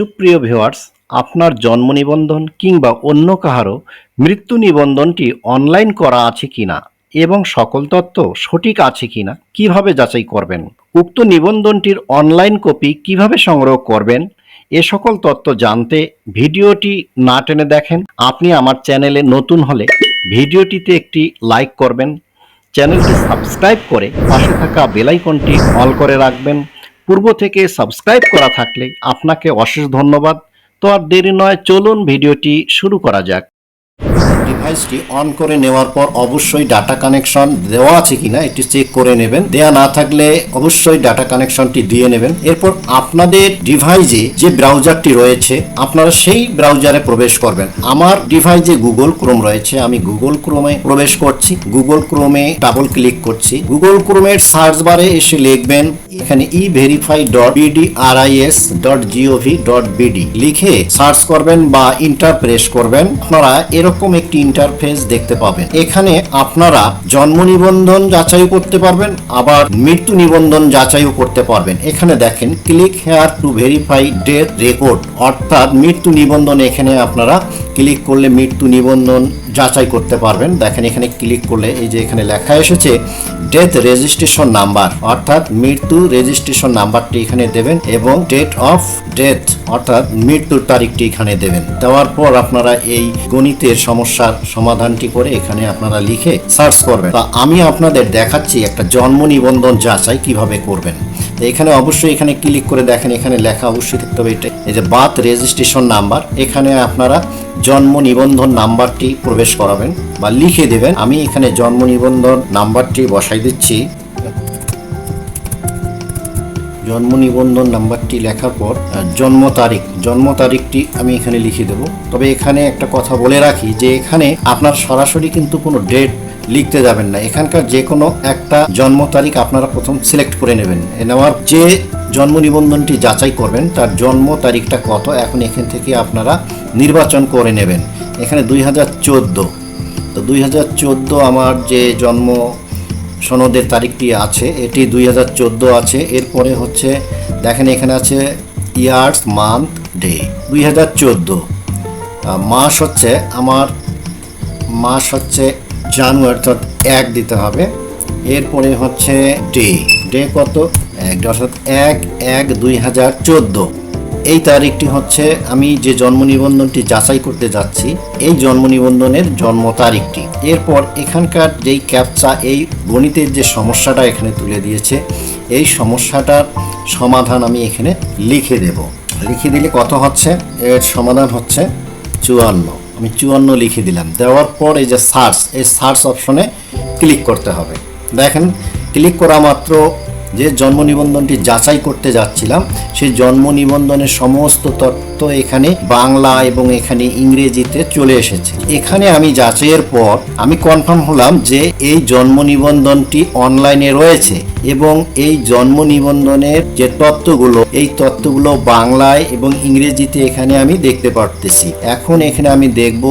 সুপ্রিয় ভিউয়ার্স, আপনার জন্ম নিবন্ধন কিংবা অন্য কাহারও মৃত্যু নিবন্ধনটি অনলাইন করা আছে কিনা এবং সকল তথ্য সঠিক আছে কিনা কীভাবে যাচাই করবেন? উক্ত নিবন্ধনটির অনলাইন কপি কীভাবে সংগ্রহ করবেন? এ সকল তথ্য জানতে ভিডিওটি না টেনে দেখেন। আপনি আমার চ্যানেলে নতুন হলে ভিডিওটিতে একটি লাইক করবেন। চ্যানেলটি সাবস্ক্রাইব করে পাশে থাকা বেলাইকনটি অল করে রাখবেন। পূর্ব থেকে সাবস্ক্রাইব করা থাকলে আপনাকে অশেষ ধন্যবাদ। তো আর দেরি নয়, চলুন ভিডিওটি শুরু করা যাক। ডিভাইসটি অন করে নেওয়ার পর অবশ্যই ডাটা কানেকশন দেওয়া আছে কিনা এটি চেক করে নেবেন। দেয়া না থাকলে অবশ্যই ডাটা কানেকশনটি দিয়ে নেবেন। এরপর আপনাদের ডিভাইসে যে ব্রাউজারটি রয়েছে, আপনারা সেই ব্রাউজারে প্রবেশ করবেন। আমার ডিভাইসে গুগল ক্রোম রয়েছে, আমি গুগল ক্রোমে প্রবেশ করছি। গুগল ক্রোমে ডাবল ক্লিক করছি। গুগল ক্রোমের সার্চ বারে এসে লিখবেন এখানে e verify dot BDRIS dot GOV dot BD লিখে সার্চ করবেন বা ইন্টার প্রেস করবেন। আপনারা এরকম একটি ইন্টারফেস দেখতে পাবেন। এখানে আপনারা জন্ম নিবন্ধন যাচাই করতে পারবেন, আবার মৃত্যু নিবন্ধন যাচাইও করতে পারবেন। এখানে দেখেন click here to verify death record অর্থাৎ মৃত্যু নিবন্ধন এখানে আপনারা ক্লিক করলে মৃত্যু নিবন্ধন যাচাই করতে পারবেন। দেখেন এখানে ক্লিক করলে এই যে এখানে লেখা এসেছে ডেথ রেজিস্ট্রেশন নাম্বার অর্থাৎ মৃত্যু রেজিস্ট্রেশন নাম্বারটি এখানে দেবেন এবং ডেট অফ ডেথ অর্থাৎ মৃত্যুর তারিখটি এখানে দেবেন। দেওয়ার পর আপনারা এই গণিতের সমস্যার সমাধানটি করে এখানে আপনারা লিখে সার্চ করবেন। তা আমি আপনাদের দেখাচ্ছি একটা জন্ম নিবন্ধন যাচাই কীভাবে করবেন। তো এখানে অবশ্যই এখানে ক্লিক করে দেখেন, এখানে লেখা অবশ্যই থাকতে হবে এটা। এই যে বার্থ রেজিস্ট্রেশন নাম্বার এখানে আপনারা জন্ম নিবন্ধন নাম্বারটি প্রবেশ করাবেন বা লিখে দেবেন। আমি এখানে জন্ম নিবন্ধন নাম্বারটি বসাই দিচ্ছি। জন্ম নিবন্ধন নাম্বারটি লেখার পর জন্ম তারিখ। জন্ম তারিখটি আমি এখানে লিখে দেব। তবে এখানে একটা কথা বলে রাখি যে এখানে আপনার সরাসরি কিন্তু কোনো ডেট লিখতে যাবেন না। এখানকার যে কোনো একটা জন্ম তারিখ আপনারা প্রথম সিলেক্ট করে নেবেন। নেওয়ার যে জন্ম নিবন্ধনটি যাচাই করবেন, তার জন্ম তারিখটা কত, এখন এখান থেকে আপনারা নির্বাচন করে নেবেন। এখানে দুই হাজার চোদ্দ। তো দুই হাজার চোদ্দ আমার যে জন্ম সনদের তারিখটি আছে, এটি দুই হাজার চোদ্দ আছে। এরপরে হচ্ছে, দেখেন এখানে আছে ইয়ার্স, মান্থ, ডে। দুই হাজার চোদ্দ। মাস হচ্ছে আমার, মাস হচ্ছে জানুয়ারি, অর্থাৎ এক দিতে হবে। এরপরে হচ্ছে ডে। ডে কত? এক অর্থাৎ এক এক, দুই হাজার চোদ্দ। এই তারিখটি হচ্ছে আমি যে জন্ম নিবন্ধনটি যাচাই করতে যাচ্ছি, এই জন্ম নিবন্ধনের জন্ম তারিখটি। এরপর এখানকার যেই ক্যাপচা, এই গণিতের যে সমস্যাটা এখানে তুলে দিয়েছে, এই সমস্যাটার সমাধান আমি এখানে লিখে দেব। লিখে দিলে কত হচ্ছে? এর সমাধান হচ্ছে চুয়ান্ন। আমি চুয়ান্ন লিখে দিলাম। দেওয়ার পর এই যে সার্চ এই সার্চ অপশনে ক্লিক করতে হবে। দেখেন ক্লিক করা মাত্র যে জন্ম নিবন্ধনটি যাচাই করতে যাচ্ছিলাম, সেই জন্ম নিবন্ধনের সমস্ত তথ্য এখানে বাংলা এবং এখানে ইংরেজিতে চলে এসেছে। এখানে আমি যাচাইয়ের পর আমি কনফার্ম হলাম যে এই জন্ম নিবন্ধনটি অনলাইনে রয়েছে এবং এই জন্ম নিবন্ধনের যে তথ্যগুলো, এই তথ্যগুলো বাংলায় এবং ইংরেজিতে এখানে আমি দেখতে পারতেছি। এখন এখানে আমি দেখব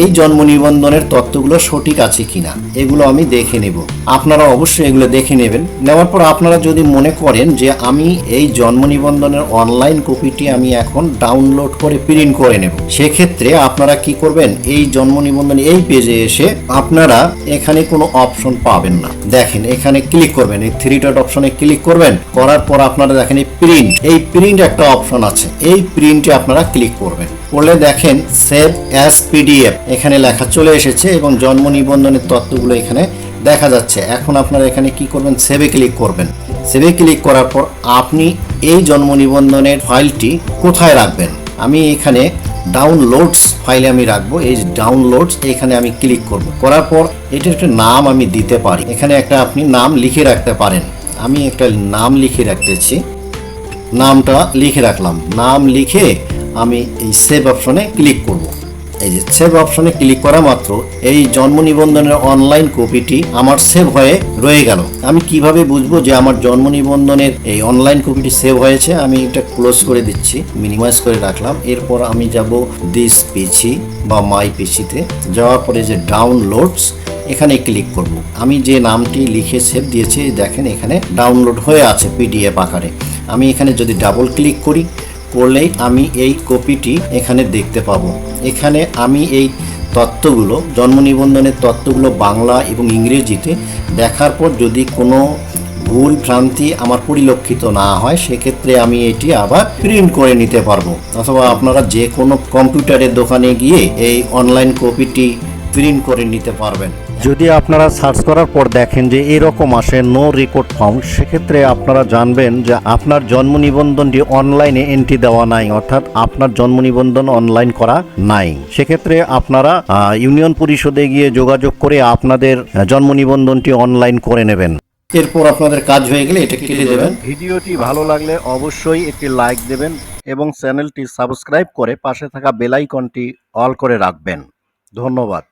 এই জন্ম নিবন্ধনের তথ্যগুলো সঠিক আছে কিনা। এগুলো আমি দেখে নেব। আপনারা অবশ্যই এগুলো দেখে নেবেন। নেওয়ার পর আপনারা যদি মনে করেন যে আমি এই জন্ম নিবন্ধনের অনলাইন কপিটি আমি এখন ডাউনলোড করে প্রিন্ট করে নেব, সেক্ষেত্রে আপনারা কি করবেন? এই জন্ম নিবন্ধন এই পেজে এসে আপনারা এখানে কোনো অপশন পাবেন না। দেখেন, এখানে ক্লিক করবেন। এই থ্রি ডট অপশনে ক্লিক করবেন। করার পর আপনারা দেখেন এই প্রিন্ট। এই প্রিন্ট একটা অপশন আছে। এই প্রিন্টে আপনারা ক্লিক করবেন। করলে দেখেন সেভ অ্যাজ পিডিএফ এখানে লেখা চলে এসেছে এবং জন্ম নিবন্ধনের তথ্যগুলো এখানে দেখা যাচ্ছে। এখন আপনারা এখানে কি করবেন? সেভে ক্লিক করবেন। সেভে ক্লিক করার পর আপনি এই জন্ম নিবন্ধনের ফাইলটি কোথায় রাখবেন? আমি এখানে ডাউনলোডস ফাইলে আমি রাখব। এই ডাউনলোডস এখানে আমি ক্লিক করব। করার পর এটার একটা নাম আমি দিতে পারি। এখানে একটা আপনি নাম লিখে রাখতে পারেন। আমি একটা নাম লিখে রাখতেছি। নামটা লিখে রাখলাম। নাম লিখে আমি এই সেভ অপশনে ক্লিক করব। এই যে সেভ অপশনে ক্লিক করা মাত্র এই জন্ম নিবন্ধনের অনলাইন কপিটি আমার সেভ হয়ে রয়ে গেল। আমি কীভাবে বুঝব যে আমার জন্ম নিবন্ধনের এই অনলাইন কপিটি সেভ হয়েছে? আমি এটা ক্লোজ করে দিচ্ছি মিনিমাইজ করে রাখলাম। এরপর আমি যাব দিস পিসি বা মাই পিসিতে যাওয়ার পরে যে ডাউনলোডস এখানে ক্লিক করব। আমি যে নামটি লিখে সেভ দিয়েছি, দেখেন এখানে ডাউনলোড হয়ে আছে পিডিএফ আকারে। আমি এখানে যদি ডাবল ক্লিক করি, করলেই আমি এই কপিটি এখানে দেখতে পাবো। এখানে আমি এই তত্ত্বগুলো, জন্ম নিবন্ধনের তত্ত্বগুলো বাংলা এবং ইংরেজিতে দেখার পর যদি কোনো ভুল ভ্রান্তি আমার পরিলক্ষিত না হয়, সেক্ষেত্রে আমি এটি আবার প্রিন্ট করে নিতে পারব। অথবা আপনারা যে কোনো কম্পিউটারের দোকানে গিয়ে এই অনলাইন কপিটি প্রিন্ট করে নিতে পারবেন। যদি আপনারা সার্চ করার পর দেখেন যে এরকম আসে নো রেকর্ড ফাউন্ড সেক্ষেত্রে আপনারা জানবেন যে আপনার জন্ম নিবন্ধনটি অনলাইনে এন্ট্রি দেওয়া নাই অর্থাৎ আপনার জন্ম নিবন্ধন অনলাইন করা নাই। সেক্ষেত্রে আপনারা ইউনিয়ন পরিষদে গিয়ে যোগাযোগ করে আপনাদের জন্ম নিবন্ধনটি অনলাইন করে নেবেন। এরপর আপনাদের কাজ হয়ে গেলে এটা কেটে দেবেন। ভিডিওটি ভালো লাগলে অবশ্যই একটি লাইক দেবেন এবং চ্যানেলটি সাবস্ক্রাইব করে পাশে থাকা বেল আইকনটি অল করে রাখবেন। ধন্যবাদ।